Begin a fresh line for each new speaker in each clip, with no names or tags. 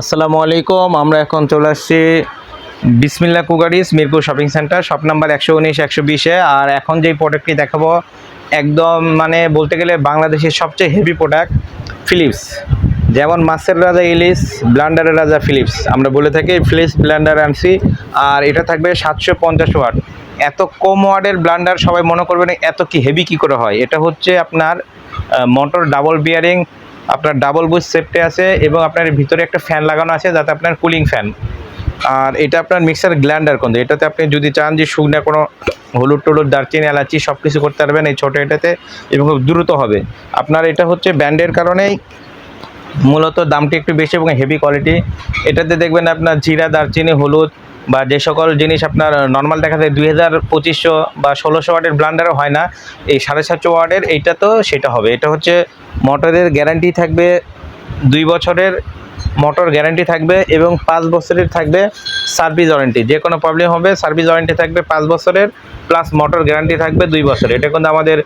আসসালামু আলাইকুম, আমরা এখন চলে আসছি Bismillah cookeries Mirpur shopping centre, shop number একশো উনিশ, একশো বিশে। আর এখন যেই প্রোডাক্টটি দেখাবো, একদম মানে বলতে গেলে বাংলাদেশের সবচেয়ে হেভি প্রোডাক্ট ফিলিপস যেমন মাছের রাজা ইলিশ ব্লান্ডারের রাজা ফিলিপস আমরা বলে থাকি ফিলিপস ব্লান্ডার আনছি আর এটা থাকবে সাতশো পঞ্চাশ ওয়াট। এত কম ওয়ার্ডের ব্লান্ডার সবাই মনে করবেন এত কি হেভি কি করে হয়? এটা হচ্ছে আপনার মোটর ডাবল বিয়ারিং আপনার ডাবল বুশ সেফটি আছে এবং আপনার ভিতরে একটা ফ্যান লাগানো আছে, যাতে আপনার কুলিং ফ্যান আর এটা আপনার মিক্সার গ্ল্যান্ডার কিন্তু এটাতে আপনি যদি চান যে শুকনো কোনো হলুদ টলুদ, দারচিনি, এলাচি সব কিছু করতে পারবেন এই ছোটো এটাতে এবং খুব দ্রুত হবে। আপনার এটা হচ্ছে ব্যান্ডের কারণেই মূলত দামটি একটু বেশি এবং হেভি কোয়ালিটি এটাতে দেখবেন আপনার জিরা, দারচিনি, হলুদ বা যে সকল জিনিস আপনার নর্মাল দেখা যায় দুই হাজার পঁচিশশো বা ষোলোশো ওয়াটের ব্লান্ডারও হয় না, এই সাড়ে সাতশো ওয়াটের এইটা তো সেটা হবে। এটা হচ্ছে মোটরের গ্যারান্টি থাকবে দুই বছরের মোটর গ্যারান্টি থাকবে এবং পাঁচ বছরের থাকবে সার্ভিস ওয়ারেন্টি যে কোনো প্রবলেম হবে সার্ভিস ওয়ারেন্টি থাকবে পাঁচ বছরের প্লাস মোটর গ্যারান্টি থাকবে দুই বছর এটা কিন্তু আমাদের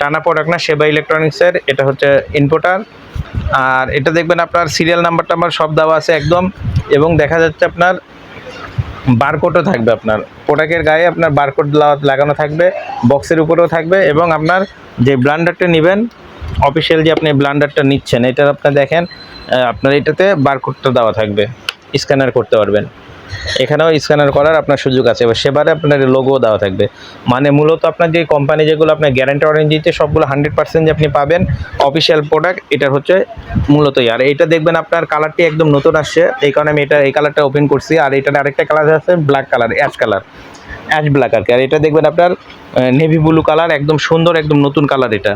টানা প্রোডাক্ট না, সেবা ইলেকট্রনিক্সের এটা হচ্ছে ইনপোর্টার আর এটা দেখবেন আপনার সিরিয়াল নাম্বারটা আমার সব দেওয়া আছে একদম, এবং দেখা যাচ্ছে আপনার বারকোডও থাকবে আপনার। প্রোডাক্টের গায়ে আপনার বারকোড লাগানো থাকবে, বক্সের উপরেও থাকবে এবং আপনার যে ব্লান্ডারটা নেবেন, অফিসিয়াল যে আপনি ব্লান্ডারটা নিচ্ছেন, এটা আপনার দেখেন আপনার এটাতে বারকোডটা দেওয়া থাকবে। স্ক্যানার করতে পারবেন। এখানেও স্ক্যানার করার আপনার সুযোগ আছে। এবার সেবারে আপনার লোগো দেওয়া থাকবে। মানে মূলত আপনার যে কোম্পানি যেগুলো আপনার গ্যারান্টি ওয়ারেন্টি দিচ্ছে সবগুলো হান্ড্রেড পার্সেন্ট যে আপনি পাবেন অফিসিয়াল প্রোডাক্ট এটার হচ্ছে মূলতই আর এটা দেখবেন আপনার কালারটি একদম নতুন আসছে। এই কারণে আমি এটা, এই কালারটা ওপেন করছি। আর এটার আরেকটা কালার আছে black colour ash colour ash black আর কি। আর এটা দেখবেন আপনার নেভি ব্লু কালার একদম সুন্দর, একদম নতুন কালার এটা।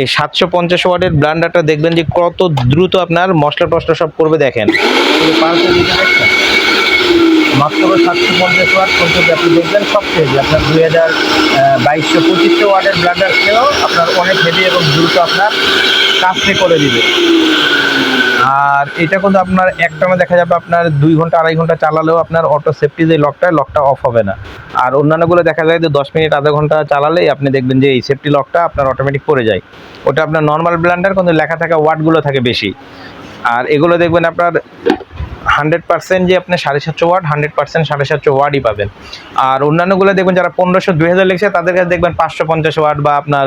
এই সাতশো পঞ্চাশ ওয়াটের ব্লান্ডারটা দেখবেন যে কত দ্রুত আপনার মশলা টসলা সব করবে দেখেন। মাত্র সাতশো পঞ্চাশ ওয়াট পর্যন্ত আপনি দেখবেন সব হেভি আপনার দুই হাজার বাইশশো পঁচিশশো ওয়াটের ব্লান্ডার খেয়েও আপনার অনেক হেভি এবং দ্রুত আপনার কাজটি করে দিবে। আর এটা কিন্তু আপনার একটানা দেখা যাবে আপনার দুই ঘণ্টা, আড়াই ঘণ্টা চালালেও আপনার অটো সেফটি যে লকটা লকটা অফ হবে না। আর অন্যান্যগুলো দেখা যায় যে দশ মিনিট, আধা ঘণ্টা চালালেই আপনি দেখবেন যে এই সেফটি লকটা আপনার অটোমেটিক পড়ে যায়। ওটা আপনার নর্মাল ব্লান্ডার কিন্তু লেখা থাকা ওয়াটগুলো থাকে বেশি। আর এগুলো দেখবেন আপনার হান্ড্রেড পার্সেন্ট যে আপনি সাড়ে সাতশো ওয়ার্ড হান্ড্রেড পার্সেন্ট সাড়ে সাতশো ওয়ার্ডই পাবেন। আর অন্যান্যগুলো দেখবেন যারা পনেরোশো, দুই হাজার লিখছে, তাদের কাছে দেখবেন পাঁচশো পঞ্চাশ ওয়ার্ড বা আপনার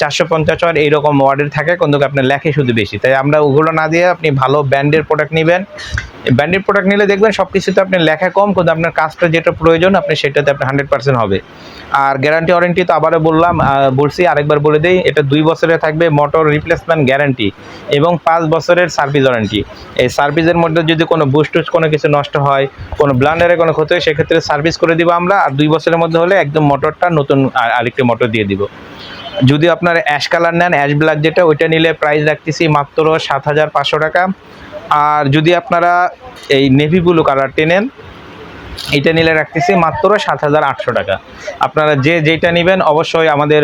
চারশো পঞ্চাশ ওয়ার্ড এইরকম ওয়ার্ডের থাকে, কিন্তু আপনার লেখে শুধু বেশি। তাই আমরা ওগুলো না দিয়ে আপনি ভালো ব্র্যান্ডের প্রোডাক্ট নেবেন। ব্র্যান্ডেড প্রোডাক্ট নিলে দেখবেন সব কিছুতে আপনার লেখা কম, কিন্তু আপনার কাজটা যেটা প্রয়োজন, আপনি সেটাতে আপনি হান্ড্রেড পার্সেন্ট হবে। আর গ্যারান্টি ওয়ারেন্টি তো আবারও বললাম বলছি, আরেকবার বলে দিই, এটা দুই বছরে থাকবে মোটর রিপ্লেসমেন্ট গ্যারান্টি এবং পাঁচ বছরের সার্ভিস ওয়ারেন্টি এই সার্ভিসের মধ্যে যদি কোনো বুস্টুস কোনো কিছু নষ্ট হয়, কোনো ব্লান্ডারে কোনো ক্ষতি হয়, সেক্ষেত্রে সার্ভিস করে দিব আমরা, আর দুই বছরের মধ্যে হলে একদম মোটরটা নতুন আরেকটি মোটর দিয়ে দিব। যদি আপনার অ্যাশ কালার নেন অ্যাশ ব্ল্যাক যেটা, ওইটা নিলে প্রাইস রাখতেছি মাত্র সাত হাজার পাঁচশো টাকা। আর যদি আপনারা এই নেভি ব্লু কালারটি নেন, এটা নিলে রাখতেছি মাত্র সাত হাজার আটশো টাকা। আপনারা যে যেটা নেবেন, অবশ্যই আমাদের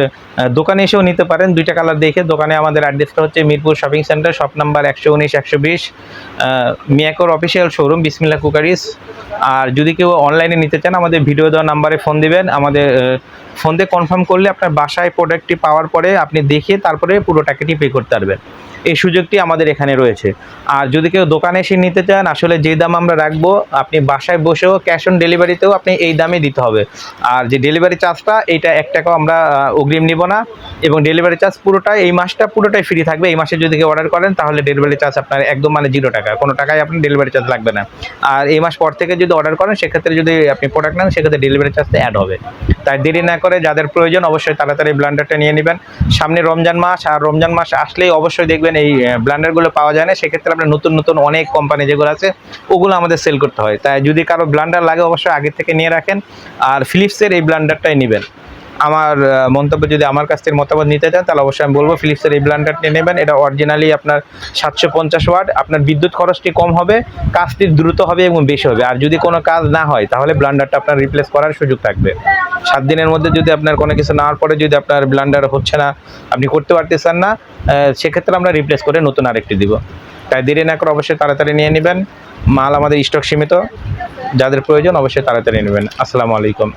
দোকানে এসেও নিতে পারেন। দুইটা কালার দেখে দোকানে আমাদের অ্যাড্রেসটা হচ্ছে Mirpur shopping centre shop number একশো উনিশ, একশো বিশ মিয়াকোর অফিসিয়াল শোরুম বিসমিল্লা কুকারিস। আর যদি কেউ অনলাইনে নিতে চান, আমাদের ভিডিও দেওয়া নাম্বারে ফোন দিবেন। আমাদের ফোন দিয়ে কনফার্ম করলে আপনার বাসায় প্রোডাক্টটি পাওয়ার পরে আপনি দেখে তারপরে পুরো টাকাটি পে করতে পারবেন। এই সুযোগটি আমাদের এখানে রয়েছে। আর যদি কেউ দোকানে এসে নিতে চান, আসলে যে দাম আমরা রাখব, আপনি বাসায় বসেও ক্যাশ অন ডেলিভারিতেও আপনি এই দামে দিতে হবে। আর যে ডেলিভারি চার্জটা এইটা এক টাকাও আমরা অগ্রিম নিব না। এবং ডেলিভারি চার্জ পুরোটাই, এই মাসটা পুরোটাই ফ্রি থাকবে। এই মাসে যদি কেউ অর্ডার করেন, তাহলে ডেলিভারি চার্জ আপনার একদম মানে জিরো টাকা। কোনো টাকায় আপনার ডেলিভারি চার্জ লাগবে না। আর এই মাস পর থেকে যদি অর্ডার করেন, সেক্ষেত্রে যদি আপনি প্রোডাক্ট নেন, সেক্ষেত্রে ডেলিভারি চার্জটা অ্যাড হবে। তাই দেরি না করে যাদের প্রয়োজন অবশ্যই তাড়াতাড়ি ব্লান্ডারটা নিয়ে নেবেন। সামনে রমজান মাস, আর রমজান মাস আসলেই অবশ্যই দেখবেন এই ব্লান্ডারগুলো পাওয়া যায় না। সেক্ষেত্রে আপনার নতুন নতুন অনেক কোম্পানি যেগুলো আছে, ওগুলো আমাদের সেল করতে হয়। তাই যদি কারও ব্লান্ডার লাগে, অবশ্যই আগে থেকে নিয়ে রাখেন, আর ফিলিপসের এই ব্লান্ডারটাই নেবেন। আমার মন্তব্য যদি আমার কাছ থেকে মতামত নিতে চান, তাহলে অবশ্যই আমি বলব ফিলিপসের এই ব্লান্ডারটি নেবেন। এটা অরিজিনালি আপনার সাতশো পঞ্চাশ ওয়াট আপনার বিদ্যুৎ খরচটি কম হবে, কাজটি দ্রুত হবে এবং বেশি হবে। আর যদি কোনো কাজ না হয়, তাহলে ব্লান্ডারটা আপনার রিপ্লেস করার সুযোগ থাকবে। সাত দিনের মধ্যে যদি আপনার কোনো কিছু নেওয়ার পরে যদি আপনার ব্লান্ডার হচ্ছে না, আপনি করতে পারতেছেন না সেক্ষেত্রে আমরা রিপ্লেস করে নতুন আরেকটি দিব। তাই দেরি না করে অবশ্যই তাড়াতাড়ি নিয়ে নেবেন। মাল আমাদের স্টক সীমিত। যাদের প্রয়োজন অবশ্যই তাড়াতাড়ি নেবেন। আসসালামু আলাইকুম।